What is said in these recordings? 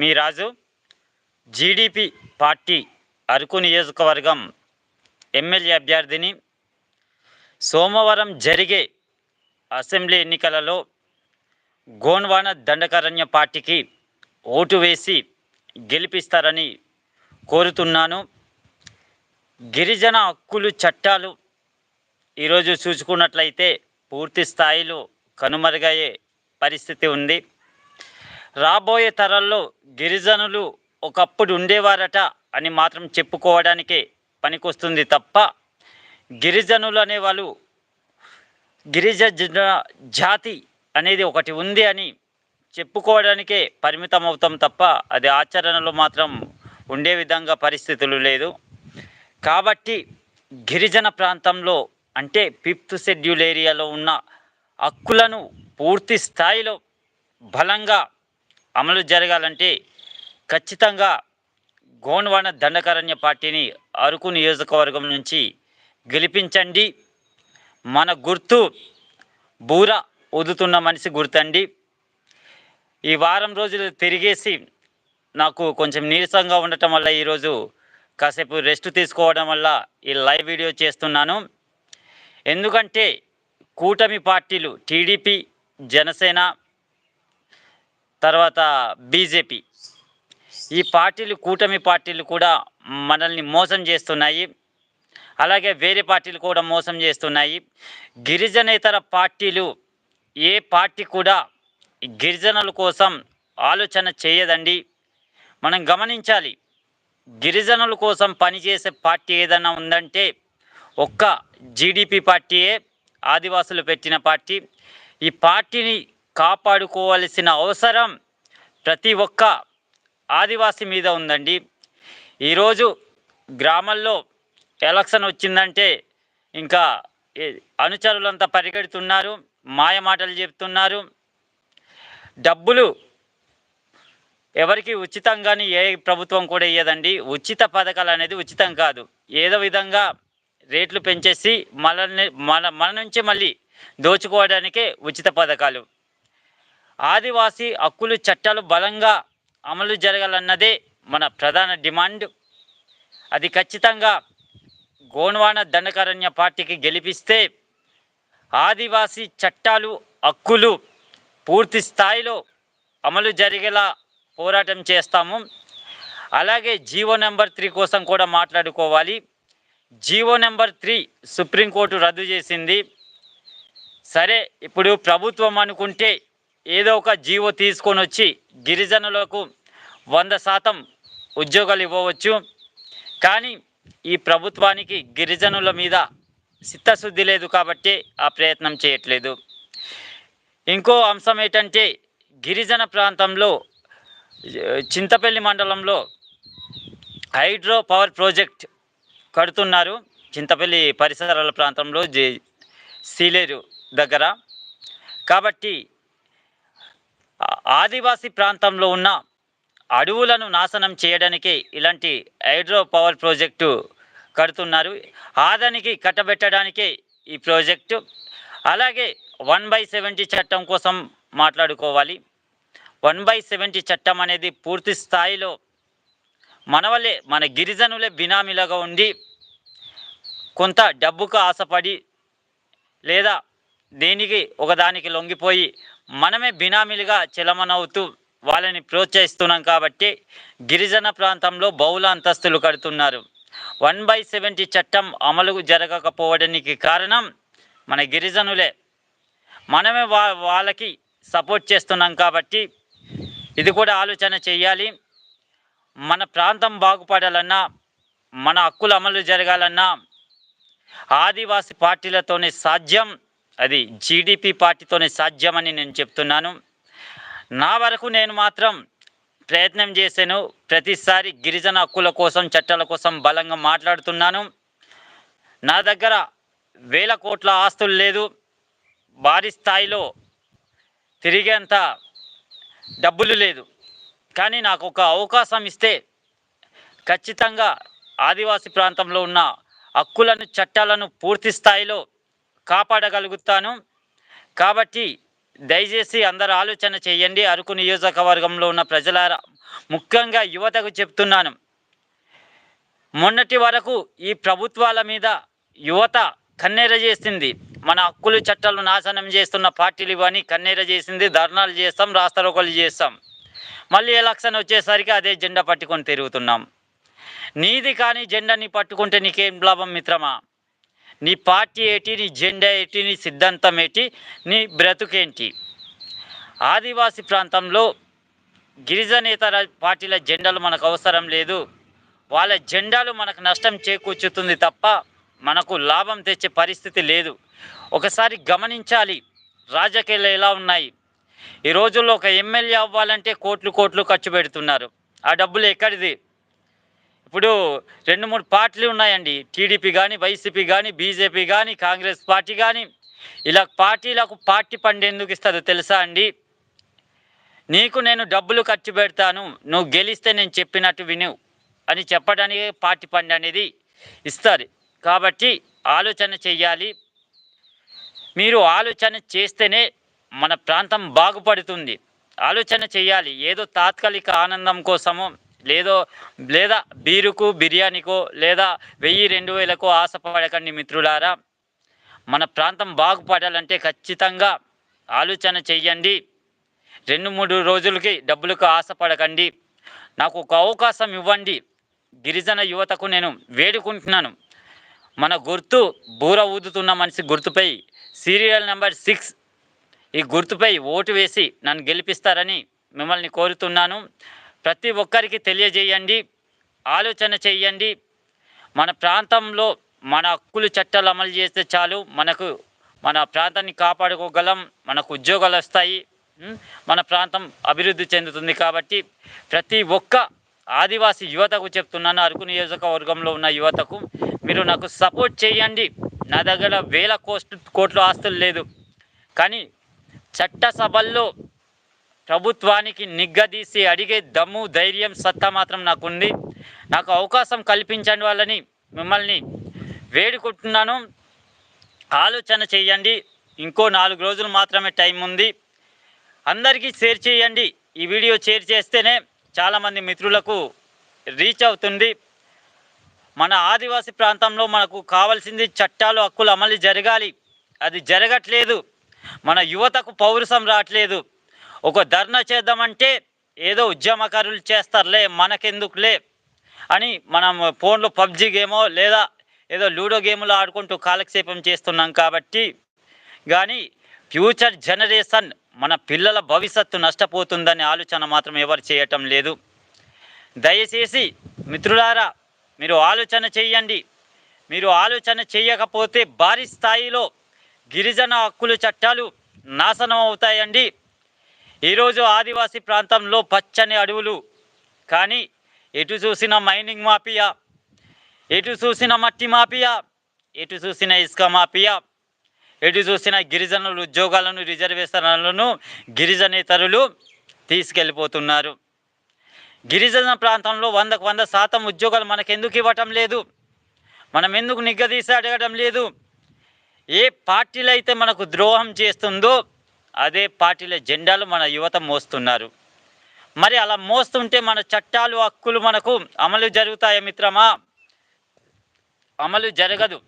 మీ Raju GDP party Araku నియోజకవర్గం MLA అభ్యర్థిని సోమవారం జరిగే అసెంబ్లీ ఎన్నికలలో గోన్వాన దండకారణ్య పార్టీకి ఓటు వేసి గెలిపిస్తారని కోరుతున్నాను. గిరిజన హక్కులు చట్టాలు ఈరోజు చూసుకున్నట్లయితే పూర్తి స్థాయిలో కనుమరుగయ్యే పరిస్థితి ఉంది. రాబోయే తరాల్లో గిరిజనులు ఒకప్పుడు ఉండేవారట అని మాత్రం చెప్పుకోవడానికే పనికొస్తుంది తప్ప గిరిజనులు అనేవాళ్ళు గిరిజన జాతి అనేది ఒకటి ఉంది అని చెప్పుకోవడానికే పరిమితం అవుతాం తప్ప అది ఆచరణలో మాత్రం ఉండే విధంగా పరిస్థితులు లేదు. కాబట్టి గిరిజన ప్రాంతంలో అంటే ఫిఫ్త్ షెడ్యూల్ ఏరియాలో ఉన్న హక్కులను పూర్తి స్థాయిలో బలంగా అమలు జరగాలంటే ఖచ్చితంగా గోండ్వాన దండకారణ్య పార్టీని అరకు నియోజకవర్గం నుంచి గెలిపించండి. మన గుర్తు బూర ఉదుతున్న మనిషి గుర్తండి. ఈ వారం రోజులు తిరిగేసి నాకు కొంచెం నీరసంగా ఉండటం వల్ల ఈరోజు కాసేపు రెస్ట్ తీసుకోవడం వల్ల ఈ లైవ్ వీడియో చేస్తున్నాను. ఎందుకంటే కూటమి పార్టీలు టీడీపీ జనసేన తర్వాత బీజేపీ. ఈ పార్టీలు కూటమి పార్టీలు కూడా మనల్ని మోసం చేస్తున్నాయి. అలాగే వేరే పార్టీలు కూడా మోసం చేస్తున్నాయి. గిరిజనేతర పార్టీలు ఏ పార్టీ కూడా గిరిజనుల కోసం ఆలోచన చేయదండి. మనం గమనించాలి గిరిజనుల కోసం పనిచేసే పార్టీ ఏదైనా ఉందంటే ఒక్క జీడిపి పార్టీయే ఆదివాసులు పెట్టిన పార్టీ. ఈ పార్టీని కాపాడుకోవాల్సిన అవసరం ప్రతి ఒక్క ఆదివాసి మీద ఉందండి. ఈరోజు గ్రామాల్లో ఎలక్షన్ వచ్చిందంటే ఇంకా అనుచరులంతా పరిగెడుతున్నారు మాయ మాటలు చెప్తున్నారు. డబ్బులు ఎవరికి ఉచితంగాని ఏ ప్రభుత్వం కూడా ఇయ్యదండి. ఉచిత పథకాలు అనేది ఉచితం కాదు. ఏదో విధంగా రేట్లు పెంచేసి మనల్ని మన మన నుంచి మళ్ళీ దోచుకోవడానికే ఉచిత పథకాలు. ఆదివాసీ హక్కులు చట్టాలు బలంగా అమలు జరగాలన్నదే మన ప్రధాన డిమాండ్. అది ఖచ్చితంగా గోండ్వాన దండకారణ్య పార్టీకి గెలిపిస్తే ఆదివాసీ చట్టాలు హక్కులు పూర్తి స్థాయిలో అమలు జరిగేలా పోరాటం చేస్తాము. అలాగే జీవో నెంబర్ త్రీ కోసం కూడా మాట్లాడుకోవాలి. జీవో నెంబర్ త్రీ సుప్రీంకోర్టు రద్దు చేసింది. సరే ఇప్పుడు ప్రభుత్వం అనుకుంటే ఏదో ఒక జీవో తీసుకొని వచ్చి గిరిజనులకు వంద శాతం ఉద్యోగాలు ఇవ్వవచ్చు. కానీ ఈ ప్రభుత్వానికి గిరిజనుల మీద చిత్తశుద్ధి లేదు కాబట్టి ఆ ప్రయత్నం చేయట్లేదు. ఇంకో అంశం ఏంటంటే గిరిజన ప్రాంతంలో చింతపల్లి మండలంలో హైడ్రో పవర్ ప్రాజెక్ట్ కడుతున్నారు. చింతపల్లి పరిసరాల ప్రాంతంలో జే సీలేరు దగ్గర. కాబట్టి ఆదివాసీ ప్రాంతంలో ఉన్న అడవులను నాశనం చేయడానికి ఇలాంటి హైడ్రో పవర్ ప్రాజెక్టు కడుతున్నారు. ఆదానికి కట్టబెట్టడానికే ఈ ప్రాజెక్టు. అలాగే వన్ బై సెవెంటీ చట్టం కోసం మాట్లాడుకోవాలి. వన్ బై సెవెంటీ చట్టం అనేది పూర్తి స్థాయిలో మన వల్లే మన గిరిజనులే బినామీలుగా ఉండి కొంత డబ్బుకు ఆశపడి లేదా దేనికి ఒకదానికి లొంగిపోయి మనమే బినామీలుగా చలమనవుతూ వాళ్ళని ప్రోత్సహిస్తున్నాం కాబట్టి గిరిజన ప్రాంతంలో బహుళ అంతస్తులు కడుతున్నారు. వన్ బై సెవెంటీ చట్టం అమలు జరగకపోవడానికి కారణం మన గిరిజనులే. మనమే వా వాళ్ళకి సపోర్ట్ చేస్తున్నాం కాబట్టి ఇది కూడా ఆలోచన చేయాలి. మన ప్రాంతం బాగుపడాలన్నా మన హక్కులు అమలు జరగాలన్నా ఆదివాసి పార్టీలతోనే సాధ్యం. అది జీడిపి పార్టీతోనే సాధ్యమని నేను చెప్తున్నాను. నా వరకు నేను మాత్రం ప్రయత్నం చేశాను. ప్రతిసారి గిరిజన హక్కుల కోసం చట్టాల కోసం బలంగా మాట్లాడుతున్నాను. నా దగ్గర వేల కోట్ల ఆస్తులు లేదు. భారీ స్థాయిలో తిరిగేంత డబ్బులు లేదు. కానీ నాకు ఒక అవకాశం ఇస్తే ఖచ్చితంగా ఆదివాసీ ప్రాంతంలో ఉన్న హక్కులను చట్టాలను పూర్తి స్థాయిలో కాపాడగలుగుతాను. కాబట్టి దయచేసి అందరు ఆలోచన చేయండి. అరకు నియోజకవర్గంలో ఉన్న ప్రజలారా ముఖ్యంగా యువతకు చెప్తున్నాను. మొన్నటి వరకు ఈ ప్రభుత్వాల మీద యువత కన్నెర చేసింది. మన హక్కులు చట్టాలు నాశనం చేస్తున్న పార్టీలు ఇవన్నీ కన్నెర చేసింది. ధర్నాలు చేస్తాం రాస్తారోకలు చేస్తాం. మళ్ళీ ఎలక్షన్ వచ్చేసరికి అదే జెండా పట్టుకొని తిరుగుతున్నాం. నీది కానీ జెండాని పట్టుకుంటే నీకేం లాభం మిత్రమా? నీ పార్టీ ఏంటి నీ జెండా ఏంటి నీ సిద్ధాంతం ఏంటి నీ బ్రతుకేంటి? ఆదివాసీ ప్రాంతంలో గిరిజనేతర పార్టీల జెండాలు మనకు అవసరం లేదు. వాళ్ళ జెండాలు మనకు నష్టం చేకూర్చుతుంది తప్ప మనకు లాభం తెచ్చే పరిస్థితి లేదు. ఒకసారి గమనించాలి రాజకీయాలు ఎలా ఉన్నాయి? ఈ రోజుల్లో ఒక ఎమ్మెల్యే అవ్వాలంటే కోట్లు కోట్లు ఖర్చు పెడుతున్నారు. ఆ డబ్బులు ఎక్కడిది? ఇప్పుడు రెండు మూడు పార్టీలు ఉన్నాయండి. టీడీపీ కానీ వైసీపీ కానీ బీజేపీ కానీ కాంగ్రెస్ పార్టీ కానీ ఇలా పార్టీలకు పార్టీ ఫండ్ ఎందుకు తెలుసా అండి? నీకు నేను డబ్బులు ఖర్చు పెడతాను. నువ్వు గెలిస్తే నేను చెప్పినట్టు విను అని చెప్పడానికి పార్టీ ఫండ్ అనేది ఇస్తారు. కాబట్టి ఆలోచన చెయ్యాలి. మీరు ఆలోచన చేస్తేనే మన ప్రాంతం బాగుపడుతుంది. ఆలోచన చేయాలి ఏదో తాత్కాలిక ఆనందం కోసము లేదో లేదా బీరుకు బిర్యానీకో లేదా వెయ్యి రెండు వేలకు ఆశపడకండి మిత్రులారా. మన ప్రాంతం బాగుపడాలంటే ఖచ్చితంగా ఆలోచన చెయ్యండి. రెండు మూడు రోజులకి డబ్బులకు ఆశపడకండి. నాకు ఒక అవకాశం ఇవ్వండి. గిరిజన యువతకు నేను వేడుకుంటున్నాను. మన గుర్తు బూర ఊదుతున్న మనిషి గుర్తుపై సీరియల్ నెంబర్ సిక్స్. ఈ గుర్తుపై ఓటు వేసి నన్ను గెలిపిస్తారని మిమ్మల్ని కోరుతున్నాను. ప్రతి ఒక్కరికి తెలియజేయండి ఆలోచన చేయండి. మన ప్రాంతంలో మన హక్కులు చట్టాలు అమలు చేస్తే చాలు మనకు మన ప్రాంతాన్ని కాపాడుకోగలం మనకు ఉద్యోగాలు వస్తాయి మన ప్రాంతం అభివృద్ధి చెందుతుంది కాబట్టి ప్రతి ఒక్క ఆదివాసీ యువతకు చెప్తున్నాను అరకు నియోజకవర్గంలో ఉన్న యువతకు మీరు నాకు సపోర్ట్ చేయండి. నా దగ్గర వేల కోస్ట్ ఆస్తులు లేదు. కానీ చట్టసభల్లో ప్రభుత్వానికి నిగ్గదీసి అడిగే దమ్ము ధైర్యం సత్తా మాత్రం నాకుంది. నాకు అవకాశం కల్పించండి వాళ్ళని. మిమ్మల్ని వేడుకుంటున్నాను. ఆలోచన చేయండి. ఇంకో నాలుగు రోజులు మాత్రమే టైం ఉంది. అందరికీ షేర్ చేయండి. ఈ వీడియో షేర్ చేస్తేనే చాలామంది మిత్రులకు రీచ్ అవుతుంది. మన ఆదివాసీ ప్రాంతంలో మనకు కావాల్సింది చట్టాలు హక్కులు అమలు జరగాలి. అది జరగట్లేదు. మన యువతకు పౌరుషం రావట్లేదు. ఒక ధర్నా చేద్దామంటే ఏదో ఉద్యమకారులు చేస్తారులే మనకెందుకులే అని మనం ఫోన్లో పబ్జి గేమో లేదా ఏదో లూడో గేములు ఆడుకుంటూ కాలక్షేపం చేస్తున్నాం కాబట్టి. కానీ ఫ్యూచర్ జనరేషన్ మన పిల్లల భవిష్యత్తు నష్టపోతుందనే ఆలోచన మాత్రం ఎవరు చేయటం లేదు. దయచేసి మిత్రులారా మీరు ఆలోచన చేయండి. మీరు ఆలోచన చేయకపోతే భారీ స్థాయిలో గిరిజన హక్కులు చట్టాలు నాశనం అవుతాయండి. ఈరోజు ఆదివాసీ ప్రాంతంలో పచ్చని అడవులు. కానీ ఎటు చూసిన మైనింగ్ మాఫియా. ఎటు చూసిన మట్టి మాఫియా. ఎటు చూసిన ఇసుక మాఫియా. ఎటు చూసిన గిరిజనులు ఉద్యోగాలను రిజర్వేషన్లను గిరిజనేతరులు తీసుకెళ్ళిపోతున్నారు. గిరిజన ప్రాంతంలో వందకు వంద శాతం ఉద్యోగాలు మనకెందుకు ఇవ్వటం లేదు? మనం ఎందుకు నిగ్గదీసి అడగడం లేదు? ఏ పార్టీలు అయితే మనకు ద్రోహం చేస్తుందో అదే పార్టీల జెండాలు మన యువత మోస్తున్నారు. మరి అలా మోస్తుంటే మన చట్టాలు హక్కులు మనకు అమలు జరుగుతాయా మిత్రమా? అమలు జరగదు.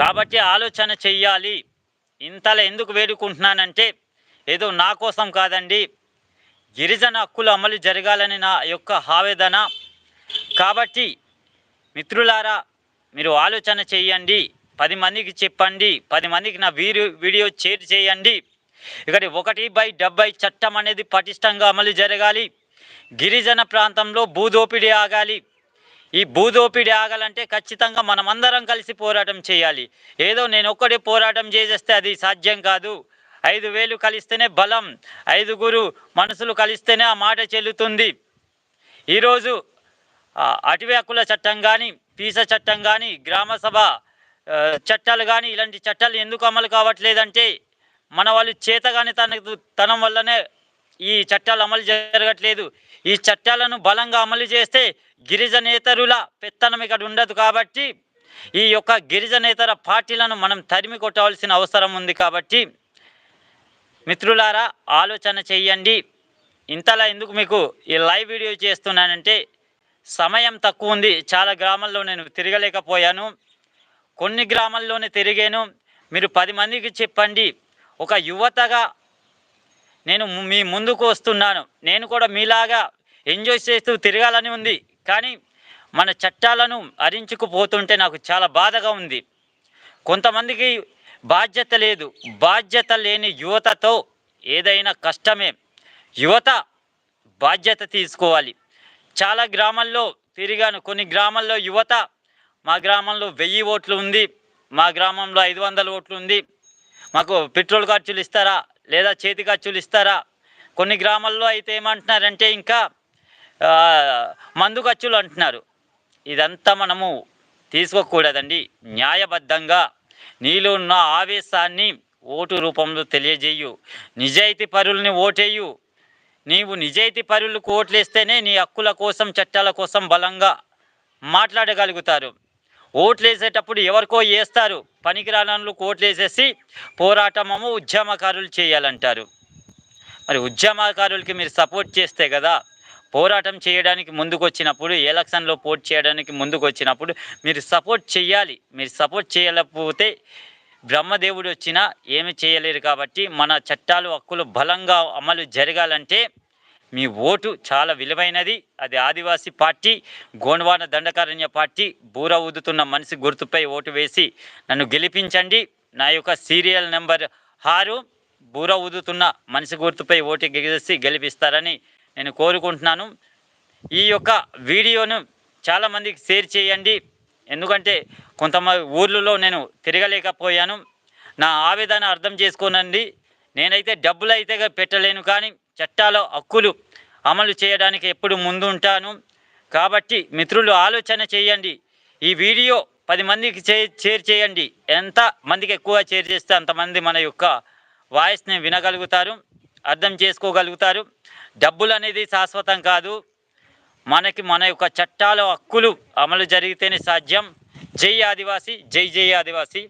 కాబట్టి ఆలోచన చెయ్యాలి. ఇంతలా ఎందుకు వేడుకుంటున్నానంటే ఏదో నా కోసం కాదండి. గిరిజన హక్కులు అమలు జరగాలని నా యొక్క ఆవేదన. కాబట్టి మిత్రులారా మీరు ఆలోచన చేయండి పది మందికి చెప్పండి. పది మందికి నా వీడియో వీడియో షేర్ చేయండి. ఇక్కడ ఒకటి బై డెబ్బై చట్టం అనేది పటిష్టంగా అమలు జరగాలి. గిరిజన ప్రాంతంలో భూదోపిడీ ఆగాలి. ఈ భూదోపిడీ ఆగాలంటే ఖచ్చితంగా మనమందరం కలిసి పోరాటం చేయాలి. ఏదో నేను ఒక్కడే పోరాటం చేసేస్తే అది సాధ్యం కాదు. ఐదు వేలు కలిస్తేనే బలం ఐదుగురు మనసులు కలిస్తేనే ఆ మాట చెల్లుతుంది. ఈరోజు అటవీ హక్కుల చట్టం కానీ పీస చట్టం కానీ గ్రామసభ చట్టాలు కానీ ఇలాంటి చట్టాలు ఎందుకు అమలు కావట్లేదంటే మన వాళ్ళు చేతగాని తన తనం వల్లనే ఈ చట్టాలు అమలు జరగట్లేదు. ఈ చట్టాలను బలంగా అమలు చేస్తే గిరిజనేతరుల పెత్తనం ఇక్కడ ఉండదు కాబట్టి ఈ యొక్క గిరిజనేతర పార్టీలను మనం తరిమి కొట్టవలసిన అవసరం ఉంది కాబట్టి మిత్రులారా ఆలోచన చెయ్యండి ఇంతలా ఎందుకు మీకు ఈ లైవ్ వీడియో చేస్తున్నానంటే సమయం తక్కువ ఉంది. చాలా గ్రామాల్లో నేను తిరగలేకపోయాను. కొన్ని గ్రామాల్లోనే తిరిగాను. మీరు పది మందికి చెప్పండి. ఒక యువతగా నేను మీ ముందుకు వస్తున్నాను. నేను కూడా మీలాగా ఎంజాయ్ చేస్తూ తిరగాలని ఉంది. కానీ మన చట్టాలను హరించుకుపోతుంటే నాకు చాలా బాధగా ఉంది. కొంతమందికి బాధ్యత లేదు. బాధ్యత లేని యువతతో ఏదైనా కష్టమే. యువత బాధ్యత తీసుకోవాలి. చాలా గ్రామాల్లో తిరిగాను. కొన్ని గ్రామాల్లో యువత మా గ్రామంలో వెయ్యి ఓట్లు ఉంది. మా గ్రామంలో ఐదు వందల ఓట్లు ఉంది. మాకు పెట్రోల్ ఖర్చులు ఇస్తారా? లేదా చేతి ఖర్చులు ఇస్తారా? కొన్ని గ్రామాల్లో అయితే ఏమంటున్నారంటే ఇంకా మందు ఖర్చులు అంటున్నారు. ఇదంతా మనము తీసుకోకూడదండి. న్యాయబద్ధంగా నీలో ఉన్న ఆవేశాన్ని ఓటు రూపంలో తెలియజేయు. నిజాయితీ పరుల్ని ఓటేయు. నీవు నిజాయితీ పరులకు ఓట్లేస్తేనే నీ హక్కుల కోసం చట్టాల కోసం బలంగా మాట్లాడగలుగుతారు. ఓట్లు వేసేటప్పుడు ఎవరికో వేస్తారు పనికిరాలకు ఓట్లు వేసేసి పోరాటమము ఉద్యమకారులు చేయాలంటారు. మరి ఉద్యమకారులకి మీరు సపోర్ట్ చేస్తే కదా పోరాటం చేయడానికి ముందుకొచ్చినప్పుడు ఎలక్షన్లో పోటీ చేయడానికి ముందుకొచ్చినప్పుడు మీరు సపోర్ట్ చేయాలి మీరు సపోర్ట్ చేయలేకపోతే బ్రహ్మదేవుడు వచ్చినా ఏమి చేయలేరు కాబట్టి మన చట్టాలు హక్కులు బలంగా అమలు జరగాలంటే మీ ఓటు చాలా విలువైనది. అది ఆదివాసీ పార్టీ గోండ్వాన దండకారణ్య పార్టీ బూర ఊదుతున్న మనిషి గుర్తుపై ఓటు వేసి నన్ను గెలిపించండి. నా యొక్క సీరియల్ నెంబర్ ఆరు బూర ఊదుతున్న మనిషి గుర్తుపై ఓటు గెలిసి గెలిపిస్తారని నేను కోరుకుంటున్నాను. ఈ యొక్క వీడియోను చాలామందికి షేర్ చేయండి. ఎందుకంటే కొంతమంది ఊర్లలో నేను తిరగలేకపోయాను. నా ఆవేదన అర్థం చేసుకోనండి. నేనైతే డబ్బులు అయితే పెట్టలేను కానీ చట్టాల హక్కులు అమలు చేయడానికి ఎప్పుడు ముందు ఉంటాను కాబట్టి మిత్రులు ఆలోచన చేయండి. ఈ వీడియో పది మందికి చే షేర్ చేయండి. ఎంత మందికి ఎక్కువ షేర్ చేస్తే అంతమంది మన యొక్క వాయిస్ని వినగలుగుతారు అర్థం చేసుకోగలుగుతారు. డబ్బులు అనేది శాశ్వతం కాదు. మనకి మన యొక్క చట్టాల హక్కులు అమలు జరిగితేనే సాధ్యం. జై ఆదివాసి జై జై ఆదివాసి.